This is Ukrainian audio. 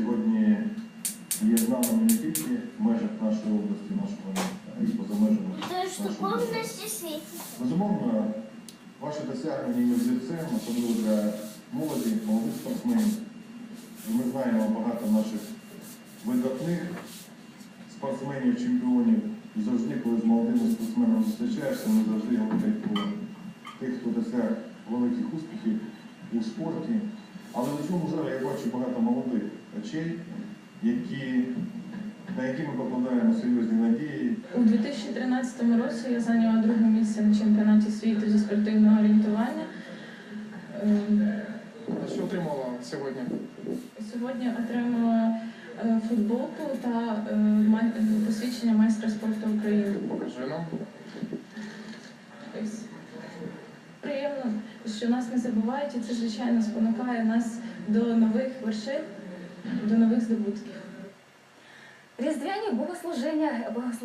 сьогодні є знаними не тільки в межах нашої області, нашого міста, а й поза межами нашої світі. Безумовно, ваші досягнення є взірцем, особливо для молоді, молодих спортсменів. Ми знаємо багато наших видатних спортсменів, чемпіонів. І завжди, коли з молодими спортсменами зустрічаєшся, вони завжди говорять про тих, хто досяг великих успіхів у спорті. Але в цьому залі я бачу багато молодих очей, які, на які ми покладаємо серйозні надії. У 2013 році я зайняла друге місце на чемпіонаті світу зі спортивного орієнтування. Ем, Що отримала сьогодні? Сьогодні отримала е, футболку та е, е, посвідчення майстра спорту України. Покажи нам. Ось. Приємно, що нас не забувають, і це звичайно спонукає нас до нових вершин, до нових здобутків. Різдвяні богослуження, богослужіння